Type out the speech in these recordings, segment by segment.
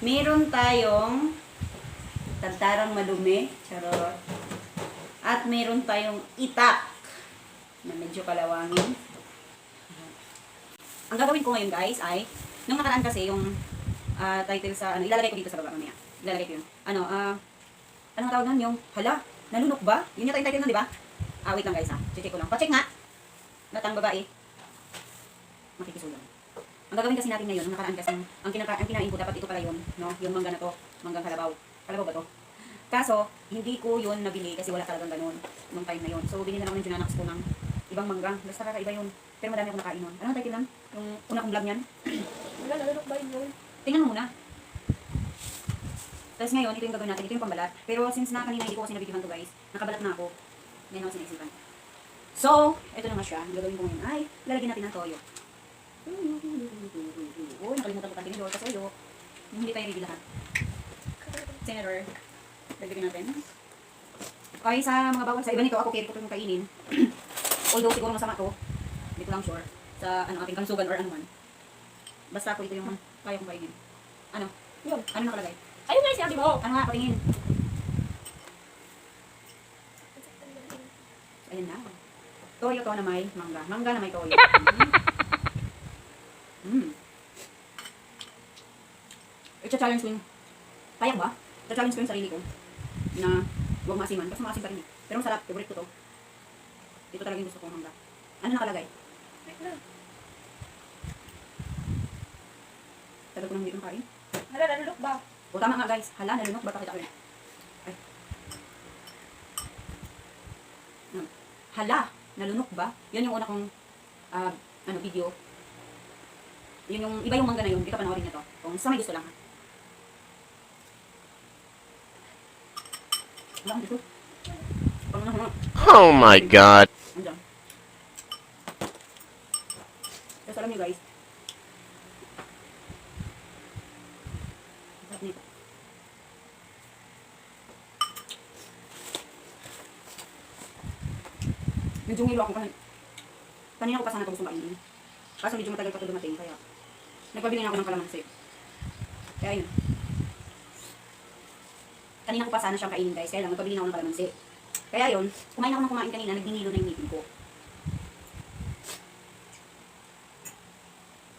Meron tayong tantarang madumi. Charot. At meron tayong itak na medyo kalawangin. Ang gagawin ko ngayon guys ay, nung nakaraan kasi yung ah, title sa, ano, ilalagay ko dito sa baba mamaya. Ilalagay ko yun. Ano, ah, anong tawag nun? Yung, hala, nalunok ba? Yun yung title nun, di ba? Ah, wait lang guys ha. Check ko lang. Pacheck nga. Latang babae. Makikisulang. Ang gagawin kasi natin ngayon, nung nakaraan kasi, ang, kinaka, ang kinain ko, dapat ito pala yun, no? Yung mangga na to, manggang kalabaw. Kalabaw ba to? Kaso, hindi ko yun nabili kasi wala talagang ganun nung time na yun. So, binili na lang ng Junanax ko ng ibang mangga. Basta kakaiba yun. Pero madami ako nakain nun. Ano ang title lang? Yung una kong vlog niyan? Wala, nalunok ba yun? Tingnan mo muna. Tapos ngayon, ito yung gagawin natin. Ito yung pambalat. Pero since na kanina hindi ko kasi nabibigyan to guys, nakabalat na ako. Yan ako sinisipan. So, ito na nga siya. Ang gagawin ko ngayon ay, lalagyan natin ng toyo. Uy, nakalimutan ko pati ni Lord sa toyo. Yung hindi tayo ready lahat. Senator, lagyan natin. Okay, sa mga bawal, sa iba nito, ako carry ko ito yung kainin. Although siguro masama to, hindi ko lang sure. Sa ano, ating kansugan or ano man. Basta ako ito yung kaya kong kainin. Ano? Yun. Ano nakalagay? Ayun nga sinabi mo. Ano nga, patingin. Ayan na. Toyo to na may mangga. Mangga na may toyo. Mm. Icha-challenge ko yung... Kaya ba? Icha-challenge ko yung sarili ko na huwag maasiman. Kasi maasim pa rin eh. Pero masarap. Favorite ko to. Ito talaga yung gusto kong mangga. Ano nakalagay? Tagal ko nang hindi kain. Hala, nalunok ba? O tama nga guys. Hala, nalunok ba? Pakita ko yun. Ay. Ano? Hala, nalunok ba? Yan yung una kong ah, ano, video. Yun yung, iba yung mangga na yun. Ka panoorin niyo to. Kung sa may gusto lang ha. Na Oh my god. Tapos alam guys. sarap nito. Medyo ngilo ako kasi kanina ko pa sana ito gusto kainin. Kaso medyo matagal pa ito dumating kaya nagpabili na ako ng kalamansi. Kaya yun. Kanina ko pa sana siyang kainin guys, kaya lang nagpabili na ako ng kalamansi. Kaya yun, kumain ako ng kumain kanina, nagdinilo na yung ngipin ko.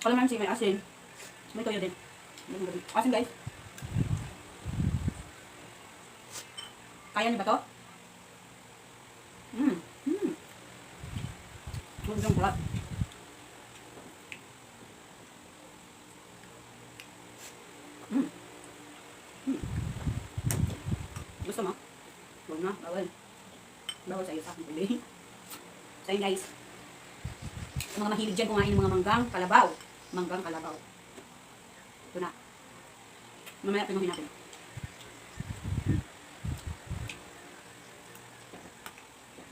Kalamansi may asin. May toyo din. Asin guys. Kaya niyo ba to? Mm. Mm. Ang sarap. Mm. Mm. Gusto mo? Huwag na, bawal. Bawal sa'yo sa akin pili. So guys. Yung mga mahilig dyan kumain ng mga manggang kalabaw. Manggang kalabaw. Ito na. Mamaya pinuhin natin.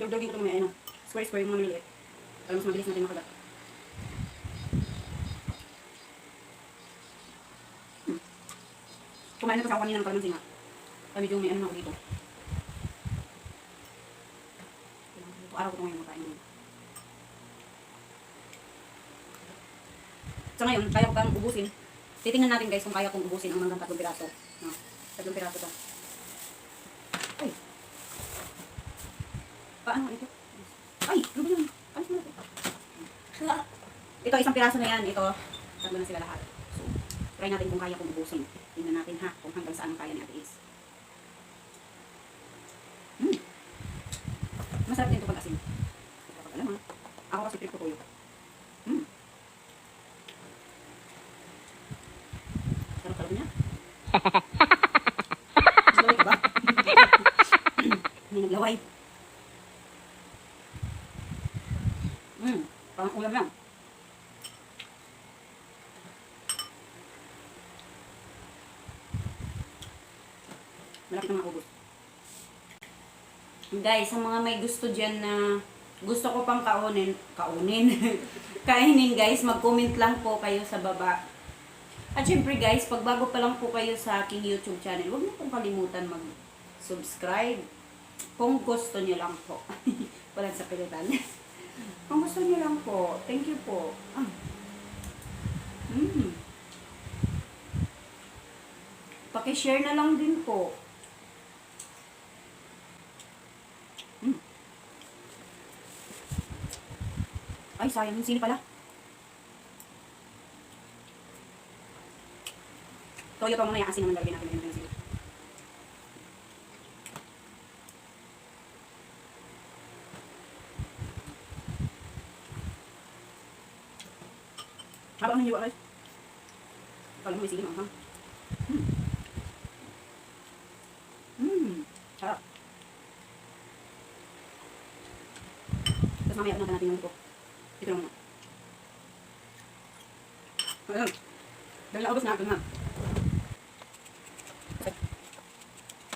Dugdugin ko ito mamaya. Ano, square square yung mga maliliit. Para mas mabilis natin makagat. Kumain na kasi ako kanina ng kalamansi nga. Kaya medyo may ano na ako dito. Araw ko ito ngayon makain. So ngayon, kaya ko bang ubusin? Titingnan natin guys kung kaya kong ubusin ang manggang tatlong piraso. No? Tatlong piraso to. Ay! Paano ito? Ay! Ano ba yun? Ano ba ito? Ito, isang piraso na yan. Ito, tatlo na sila lahat. So, try natin kung kaya kong ubusin. Tingnan natin ha, kung hanggang saan ang kaya ni Ate Is. Hmm. Masarap din ito pag asin. Kapag alam ha. Ako kasi trip ko tuyo. Hmm. Sarap-sarap niya. Naglaway ka ba? Naglaway. Hmm. Parang ulam lang. Malapit na maubos. Guys, sa mga may gusto dyan na gusto ko pang kaunin, kaunin, kainin guys, mag-comment lang po kayo sa baba At syempre guys, pag bago pa lang po kayo sa aking YouTube channel, huwag niyo pong kalimutan mag-subscribe. Kung gusto niyo lang po. Walang sa pilitan. Kung gusto niyo lang po. Thank you po. Ah. Mm. Paki-share na lang din po. Mm. Ay, sayang yung sili pala. Toyo pa muna yung asin naman lalagyan natin yung sili. Habang ang hiwa guys. Kala mo may sili ha. Mm. Mm. Sarap. Tapos mamaya unahan natin yung buko. Ito lang muna. Ayun. Dahil naubos na, ito na. Okay.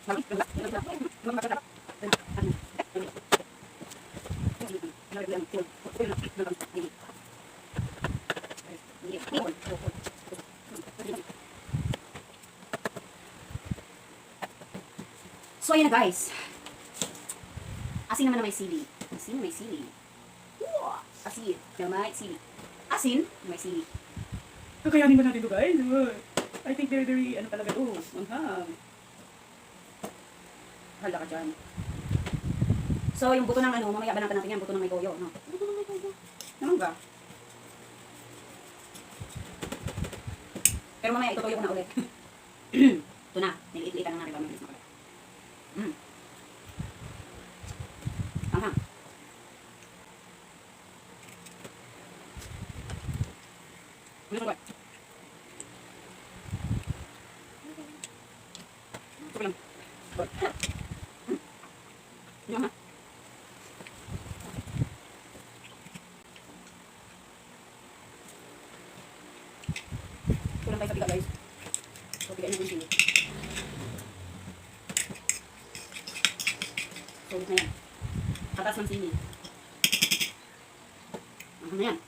Lagi, lagi, lagi, lagi, lagi, lagi, lagi. Ano? Ano? Lagi, lagi, lagi, lagi, lagi. So, ayan na guys. Asin naman na may sili. Asin na may sili. Wow! Asin na may sili. Asin na may sili. Kakayanin ba natin ito guys? I think very, very, ano talaga ito, manghang. Hala ka dyan. So, yung buto ng ano, mamaya banatan natin yan, buto ng may toyo, no? Buto ng may toyo. Naman ba? Pero mamaya itutuyo ko na ulit. ito na, niliit-liitan na natin ba mabilis na pala. Mm. Manghang. Ano ba? Ito lang. Yan ha. Kulang tayo sa biga guys. So, bigayin natin sili. So, na yan. Katas ng sili. Ano na yan?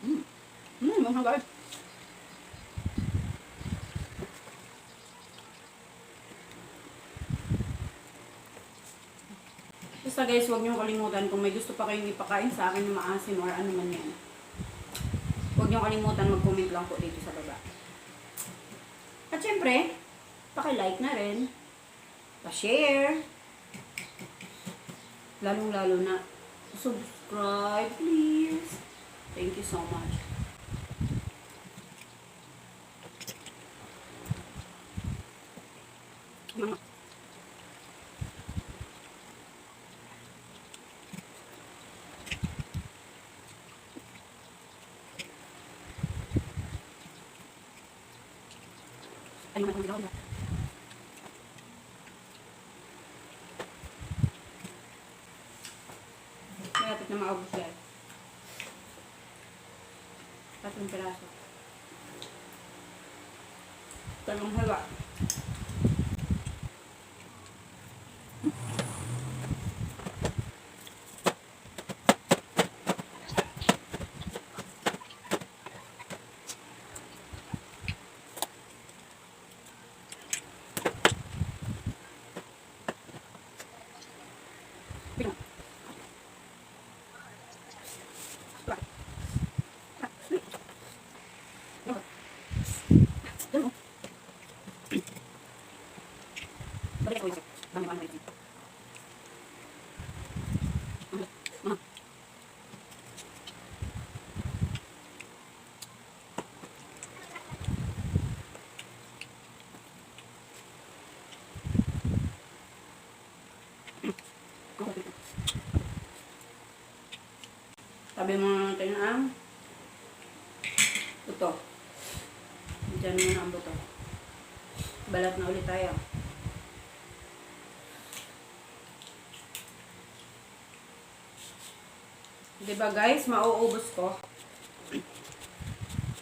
Mm. Mm, mga guys. Basta guys, huwag niyo kalimutan kung may gusto pa kayong ipakain sa akin na maasim or ano man yan. Huwag niyo kalimutan mag-comment lang po dito sa baba. At syempre, paki-like na rin. Pa-share. Lalong-lalo na subscribe, please. Thank you so much. Mga Ayun na, hindi ako Malapit na maubos yan. Tatlong piraso. Talong hawa. Tingnan. Sabi mo natin ang buto. Diyan mo na ang buto. Balat na ulit tayo. Diba guys, mauubos ko.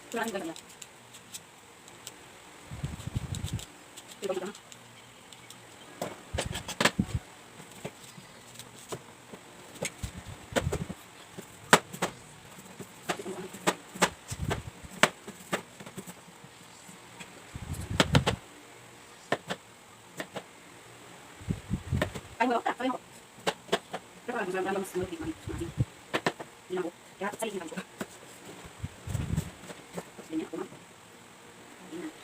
Tulan ka na. Diba dito? mo. Sabi ko. Pero parang masarap lang mas malupit man. Maasim. Hindi na po. Kaya sa isin ko. Ganyan ako ma'am. Ganyan.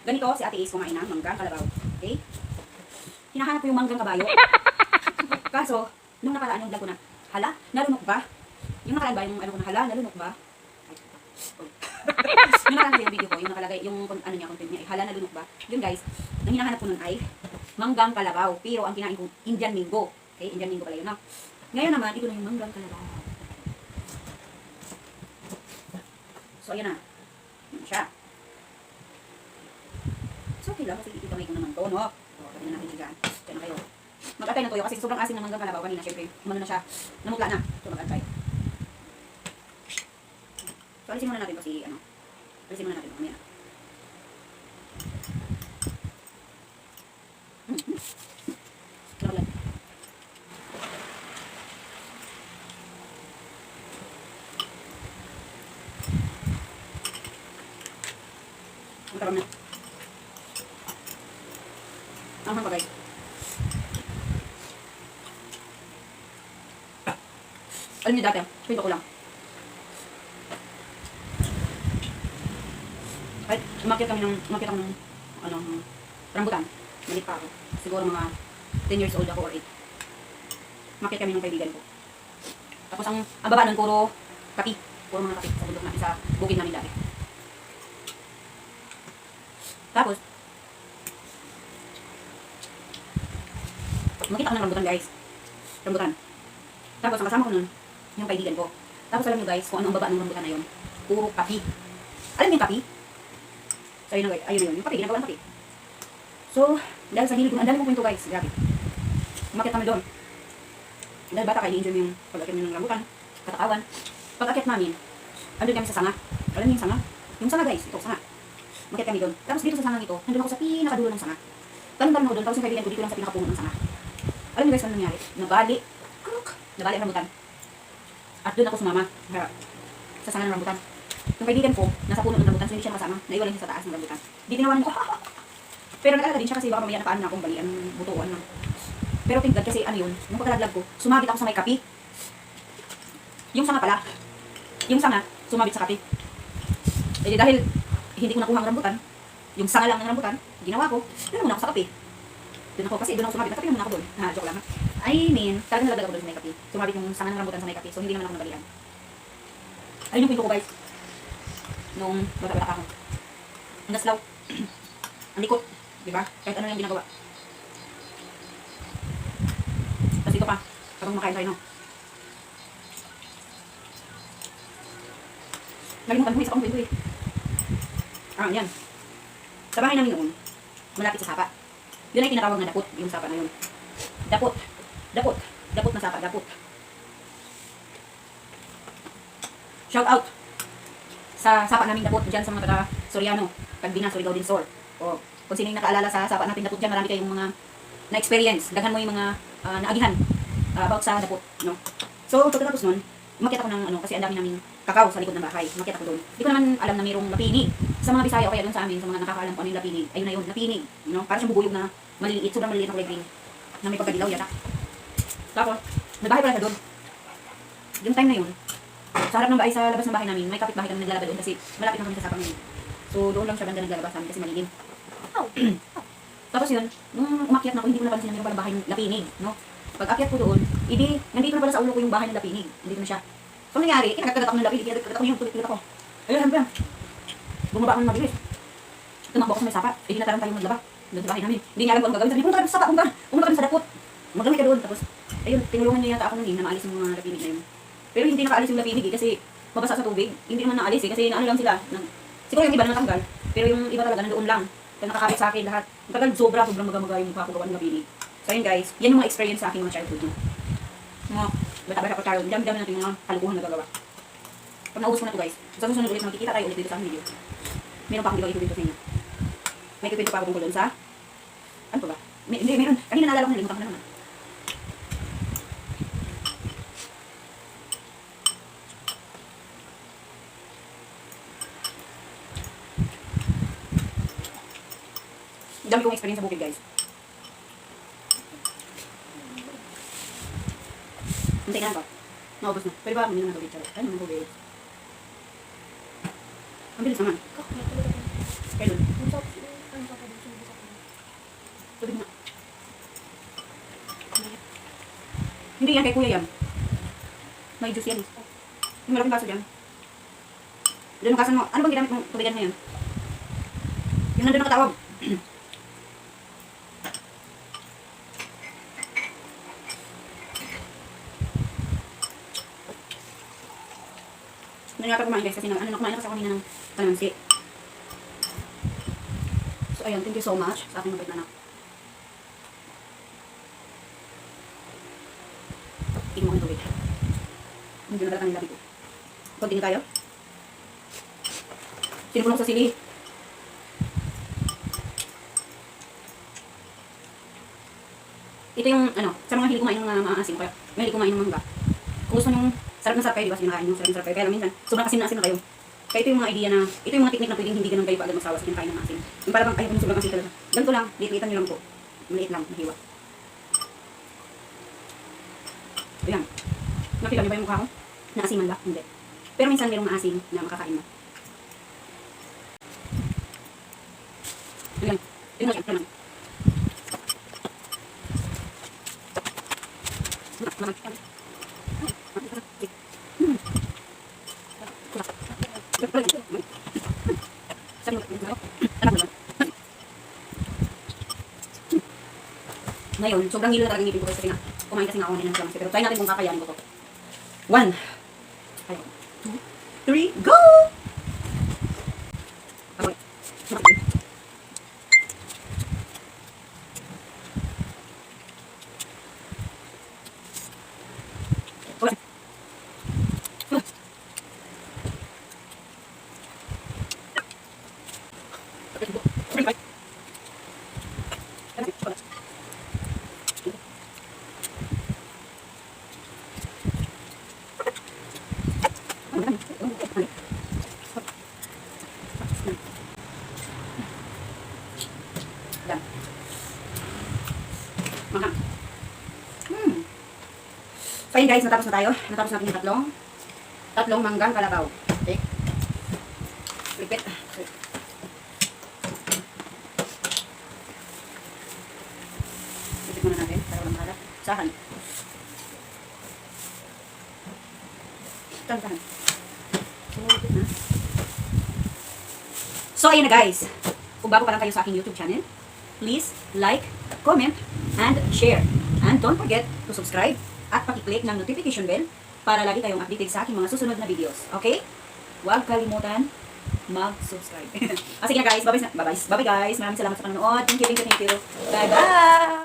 Ganito si Ate Ace kumain ng manggang kalabaw. Okay? Hinahanap ko yung manggang kabayo. Kaso, nung nakaraan yung vlog ko na, hala, nalunok ba? Yung nakaraan ba, yung ano ko na, hala, nalunok ba? Ay, oh. yung nakaraan yung video ko, yung nakalagay, yung ano niya, content niya, eh, hala, nalunok ba? Yun guys, ang hinahanap ko nun ay manggang kalabaw. Pero ang kinain ko, Indian Mingo. Okay, Indian Mingo pala yun. No? Ngayon naman, ito na yung manggang kalabaw. So, ayan na. Ayan siya. So, okay lang kasi ikamay ko naman to, no? O, sabi na natin siya. Diyan na kayo. Mag-atay ng toyo kasi sobrang asin ng manggang kalabaw kanina. Siyempre, umano na siya. Namukla na. So, mag-atay. So, alisin muna natin to si, ano. Alisin muna natin. Mamaya na. Hmm, hmm. Sarap yan. Ang sarap na. Ang hang pa guys. Alam niyo dati, kwento ko lang. Kahit umakyat kami ng, umakyat ako ng, ano, rambutan. Malit pa ako. Siguro mga 10 years old ako or 8. Umakyat kami ng kaibigan ko. Tapos ang, ang baba nun, puro kapi. Puro mga kapi sa bundok natin, sa bukid namin dati. Tapos, makita ko ng rambutan guys. Rambutan. Tapos ang kasama ko nun, yung kaibigan ko. Tapos alam nyo guys, kung ano ang baba ng rambutan na yun, puro kapi. Alam niyo yung kapi? So ayun na guys, ayun na yun, yung kapi, ginagawa ng kapi. So, dahil sa hilig ko, ang dami kong kwento guys, grabe. Umakit kami doon. Dahil bata kayo, enjoy yung pag-akit ng rambutan, katakawan. Pag-akit namin, andun kami sa sanga. Alam niyo yung sanga? Yung sanga guys, ito, sanga. Umakit kami doon. Tapos dito sa sangang ito, nandun ako sa pinakadulo ng sanga. Talong-talong ako doon, tapos yung kaibigan ko dito lang sa pinakapuno ng sanga. Alam niyo guys, ano nangyari? Nabali. Nabali ang rambutan. At doon ako sumama. Kaya, sa sanga ng rambutan. Yung kaibigan ko, nasa puno ng rambutan, so hindi siya nakasama. Naiwan lang siya sa taas ng rambutan. Di tinawanan ko, Pero nag-alala din siya kasi baka mamaya napaan na akong balian ng butuan na. Pero thank God kasi ano yun, nung pagkalaglag ko, sumabit ako sa may kapi. Yung sanga pala. Yung sanga, sumabit sa kapi. Eh di dahil hindi ko nakuha ang rambutan, yung sanga lang ng rambutan, ginawa ko, doon muna ako sa kapi. Doon ako, kasi doon ako sumabit. Nakapi naman ako doon. Ha, joke lang. ha. I mean, talagang nalaglag ako doon sa may kapi. Sumabit yung sanga ng rambutan sa may kapi. So, hindi naman ako nabalian. Ayun yung pinto ko, guys. Nung bata-bata ako. Ang gaslaw. ang likot. Di ba? Kahit ano yung ginagawa. Tapos ito pa. Kapag makain tayo, no? Nalimutan ko, isa pang kwento eh. Ah, yan. Sa bahay namin noon, malapit sa sapa. Yun ay tinatawag na dapot, yung sapa na yun. Dapot. Dapot. Dapot na sapa, dapot. Shout out sa sapa namin dapot dyan sa mga taga Soriano, Pagbina, Surigao din Sur. O kung sino yung nakaalala sa sapa natin dapot dyan, marami kayong mga na-experience. Daghan mo yung mga ah, naagihan ah, about sa dapot. No? So, pagkatapos nun, umakyat ako ng ano, kasi ang dami namin kakao sa likod ng bahay. Umakyat ako doon. Hindi ko naman alam na mayroong lapinig. Sa mga Bisaya o kaya doon sa amin, sa mga nakakaalam kung ano yung lapinig. Ayun na yun, lapinig. You know? Para siyang bubuyog na maliliit, sobrang maliliit na kulay green. Na may pagkadilaw yata. Tapos, nagbahay pala siya doon. Yung time na yun, sa harap ng bahay, sa labas ng bahay namin, may kapitbahay kami naglalaba doon kasi malapit na kami sa sapang yun. So, doon lang siya banda naglalaba sa amin kasi malilim. Oh. Tapos yun, nung umakyat na ako, hindi ko napansin na mayroon pala bahay ng lapinig, no? Pag akyat ko doon, idi, nandito na pala sa ulo ko yung bahay ng lapinig. Nandito na siya. So, ang nangyari, kinagkagat ako ng lapinig, kinagkagat ako yung tulit-tulit ako. Ayun, ano yan? Bumaba ako ng mabilis. Tumakbo ako sa may sapa. Eh, dinataran tayo maglaba. Doon sa bahay namin. Hindi niya alam kung anong gagawin. Sabi, pumunta ka sa sapa, pumunta. Pumunta ka sa dapot. Maglamay ka doon. Tapos, ayun, tinulungan niya yata ako nung na maalis yung mga lapinig na yun. Pero hindi nakaalis yung lapinig eh, kasi mabasa sa tubig. Hindi naman naalis eh, kasi naano lang sila. Nang, siguro yung iba na natanggal. Pero yung iba talaga nandoon lang. Kaya nakakabit sa akin lahat. Tagal, sobra, sobrang magamaga yung mukha ko gawa ng lapinig. So ayun guys, yan yung mga experience sa akin mga childhood no. Mga bata-bata pa tayo, dami-dami natin mga kalukuhan na gagawa. Pag naubos ko na to guys, sa susunod ulit magkikita tayo ulit dito sa video. Meron pa akong ibang ikuwento sa inyo. May ikuwento pa ako tungkol sa... Ano ba? May, hindi, meron. Kanina naalala ko, nalimutan ko na naman. Dami kong experience sa bukid guys. Hintay ka na ba? Naubos na. Pwede ba uminom ng tubig? Charot. Ay, ng tubig. Ang bilis naman. Kailan? Tubig na. Hindi yan, kay kuya yan. May juice yan. Yung malaking baso dyan. Doon kasan mo. Ano bang ginamit mong tubigan ngayon? Yung nandun nakatawag. Hindi nga pa kumain guys kasi nang, ano na kumain ako kanina ng kalamansi. So ayun, thank you so much sa aking mabait na anak. Tingnan mo ang tubig. Hindi na talaga nilabi ko. Continue tayo. Sinulong sa sili. Ito yung, ano, sa mga hilig kumain ng mga maasim, kaya mahilig kumain ng mangga. Kung gusto nyo, sarap na sarap kayo, di ba? Sige, nakain nyo, sarap na sarap kayo. Kaya minsan, sobrang asim na asim na kayo. Kaya ito yung mga idea na, ito yung mga technique na pwedeng hindi ganun kayo paagad magsawa sa kinakain ng asim. Yung para bang ayaw kong sobrang asim talaga. Ganito lang, liit-liitan nyo lang po. Maliit lang, mahiwa. Ayan. Nakita niyo ba yung mukha ko? Naasiman ba? Hindi. Pero minsan merong maasim na makakain mo. Ayan. Tingnan mo siya. Tingnan mo. Ngayon, sobrang hilo na talaga ngipin ko kasi nga, kumain kasi nga ako ng kalamansi. Pero try natin kung kakayanin ko to. One. Ay, two, three, go! Okay. Okay. Yan. Maha. Hmm. So yun guys, natapos na tayo. Natapos natin yung tatlong tatlong manggang kalabaw. Okay. Lipit. Lipit muna natin para walang mahala. Sahan. Tahan, tahan. So ayun na guys. Kung bago pa lang kayo sa aking YouTube channel, please like, comment, and share. And don't forget to subscribe at pakiclick ng notification bell para lagi kayong updated sa aking mga susunod na videos. Okay? Huwag kalimutan mag-subscribe. ah, sige na guys, Bye-bye. Bye-bye guys. Maraming salamat sa panonood. Thank you, thank you, thank you. Bye-bye!